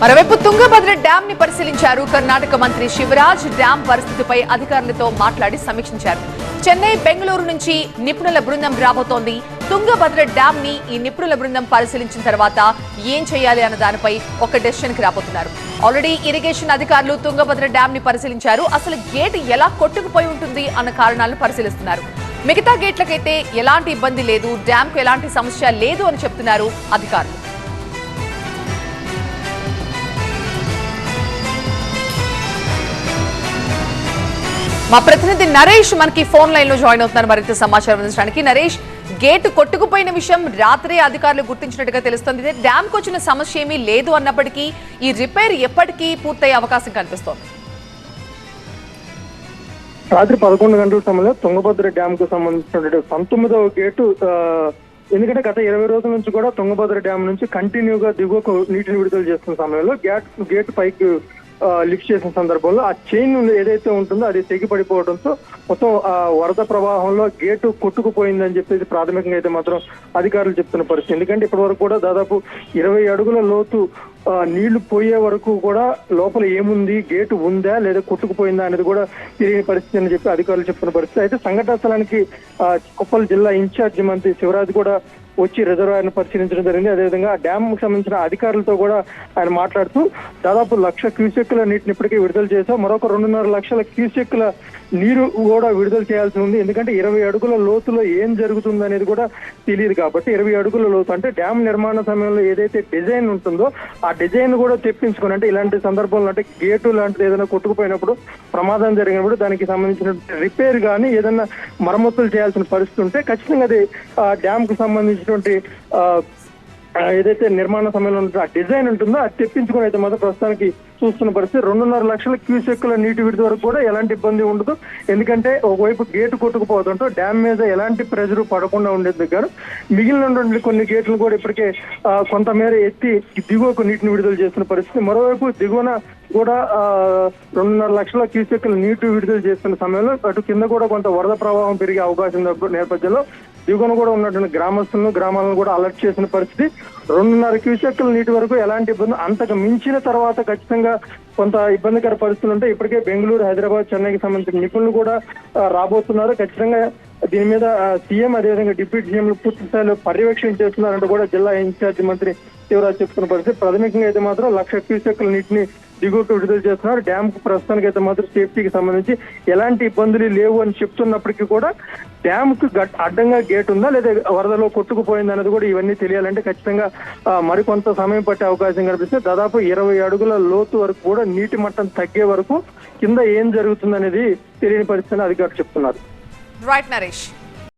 మరోవైపు తుంగభద్ర డ్యాం ని పరిశీలించారు. కర్ణాటక మంత్రి శివరాజ్ డ్యాం పరిస్థితిపై అధికారులతో మాట్లాడి సమీక్షించారు. చెన్నై బెంగళూరు నుంచి నిపుణుల బృందం రాబోతోంది. తుంగభద్ర డ్యాం ని ఈ నిపుణుల బృందం పరిశీలించిన తర్వాత ఏం చేయాలి అన్న దానిపై ఒక డెసిషన్కి రాబోతున్నారు. ఆల్రెడీ ఇరిగేషన్ అధికారులు తుంగభద్ర డ్యాం ని పరిశీలించారు. అసలు గేట్ ఎలా కొట్టుకుపోయి ఉంటుంది అన్న కారణాలను పరిశీలిస్తున్నారు. మిగతా గేట్లకైతే ఎలాంటి ఇబ్బంది లేదు. డ్యాం కు ఎలాంటి సమస్య లేదు అని చెప్తున్నారు అధికారులు. మా ప్రతినిధి నరేష్ మనకి ఫోన్ లైన్లో జాయిన్ అవుతున్నారు మరింత సమాచారం అందించడానికి. నరేష్ గేటు కొట్టుకుపోయిన విషయం రాత్రే అధికారులు గుర్తించినట్టుగా తెలుస్తుంది. డ్యామ్కు వచ్చిన సమస్య ఏమీ లేదు అన్నప్పటికీ ఈ రిపేర్ ఎప్పటికీ పూర్తయ్యే అవకాశం కనిపిస్తోంది. రాత్రి పదకొండు గంటల సమయంలో తుంగభద్ర డ్యామ్కు సంబంధించినటువంటి పంతొమ్మిదవ గేటు ఎందుకంటే గత ఇరవై రోజుల నుంచి కూడా తుంగభద్ర డ్యామ్ నుంచి కంటిన్యూగా దిగువకు నీటిని విడుదల చేస్తున్న సమయంలో గేట్ గేట్ పైకి లిఫ్ట్ చేసిన సందర్భంలో ఆ చైన్ ఏదైతే ఉంటుందో అది తెగి పడిపోవడంతో మొత్తం ఆ వరద ప్రవాహంలో గేటు కొట్టుకుపోయిందని చెప్పేసి ప్రాథమికంగా అయితే మాత్రం అధికారులు చెప్తున్న పరిస్థితి. ఎందుకంటే ఇప్పటి వరకు కూడా దాదాపు ఇరవై అడుగుల లోతు నీళ్ళు పోయే వరకు కూడా లోపల ఏముంది గేటు ఉందా లేదా కొట్టుకుపోయిందా అనేది కూడా తెలియని పరిస్థితి అని చెప్పి అధికారులు చెప్తున్న పరిస్థితి. అయితే సంఘటన స్థలానికి కుప్పల్ జిల్లా ఇన్ఛార్జ్ మంత్రి శివరాజ్ కూడా వచ్చి రిజర్వాయర్ను పరిశీలించడం జరిగింది. అదేవిధంగా ఆ డ్యామ్కు సంబంధించిన అధికారులతో కూడా ఆయన మాట్లాడుతూ దాదాపు లక్ష క్యూసెక్కుల నీటిని ఇప్పటికే విడుదల చేశాం. మరొక రెండున్నర లక్షల క్యూసెక్కుల నీరు కూడా విడుదల చేయాల్సి ఉంది. ఎందుకంటే ఇరవై అడుగుల లోతులో ఏం జరుగుతుంది అనేది కూడా తెలియదు కాబట్టి ఇరవై అడుగుల లోతు అంటే డ్యామ్ నిర్మాణ సమయంలో ఏదైతే డిజైన్ ఉంటుందో ఆ డిజైన్ కూడా తెప్పించుకొని అంటే ఇలాంటి సందర్భంలో అంటే గేటు లాంటిది ఏదైనా కొట్టుకుపోయినప్పుడు ప్రమాదం జరిగినప్పుడు దానికి సంబంధించిన రిపేర్ కానీ ఏదైనా మరమ్మతులు చేయాల్సిన పరిస్థితి ఉంటే ఖచ్చితంగా అది ఆ డ్యామ్కు సంబంధించినటువంటి ఏదైతే నిర్మాణ సమయంలో ఉంటుందో ఆ డిజైన్ ఉంటుందో అది తెప్పించుకొని అయితే మాత్రం ప్రస్తుతానికి చూస్తున్న పరిస్థితి. రెండున్నర లక్షల క్యూసెక్కుల నీటి విడుదల వరకు కూడా ఎలాంటి ఇబ్బంది ఉండదు. ఎందుకంటే ఒకవైపు గేటు కొట్టుకుపోతుంటో డ్యామ్ మీద ఎలాంటి ప్రెజరు పడకుండా ఉండేది గారు మిగిలినటువంటి కొన్ని గేట్లు కూడా ఇప్పటికే కొంతమేర ఎత్తి దిగువకు నీటిని విడుదల చేస్తున్న పరిస్థితి. మరోవైపు దిగువన కూడా రెండున్నర లక్షల క్యూసెక్కుల నీటి విడుదల చేస్తున్న సమయంలో అటు కింద కూడా కొంత వరద ప్రవాహం పెరిగే అవకాశం నేపథ్యంలో దిగువన కూడా ఉన్నటువంటి గ్రామస్తులను గ్రామాలను కూడా అలర్ట్ చేసిన పరిస్థితి. రెండున్నర క్యూసెక్కుల నీటి వరకు ఎలాంటి ఇబ్బంది అంతకు మించిన తర్వాత ఖచ్చితంగా కొంత ఇబ్బందికర పరిస్థితులు ఉంటే ఇప్పటికే బెంగళూరు హైదరాబాద్ చెన్నైకి సంబంధించిన నిపుణులు కూడా రాబోతున్నారు. ఖచ్చితంగా దీని మీద సీఎం అదేవిధంగా డిప్యూటీ సీఎంలు పూర్తి స్థాయిలో పర్యవేక్షణ చేస్తున్నారంటూ కూడా జిల్లా ఇన్ఛార్జి మంత్రి శివరాజ్ చెప్తున్న పరిస్థితి. ప్రాథమికంగా అయితే మాత్రం లక్ష క్యూసెక్కుల నీటిని దిగువకు విడుదల చేస్తున్నారు. డ్యామ్కు ప్రస్తుతానికి అయితే మాత్రం సేఫ్టీకి సంబంధించి ఎలాంటి ఇబ్బందులు లేవు అని చెప్తున్నప్పటికీ కూడా డ్యామ్కు గట్- అడ్డంగా గేట్ ఉందా లేదా వరదలో కొట్టుకుపోయింది అనేది కూడా ఇవన్నీ తెలియాలంటే ఖచ్చితంగా మరికొంత సమయం పట్టే అవకాశం కనిపిస్తే దాదాపు ఇరవై అడుగుల లోతు వరకు కూడా నీటి మట్టం తగ్గే వరకు కింద ఏం జరుగుతుంది అనేది తెలియని పరిస్థితిని అధికారులు చెప్తున్నారు. రైట్ నరేష్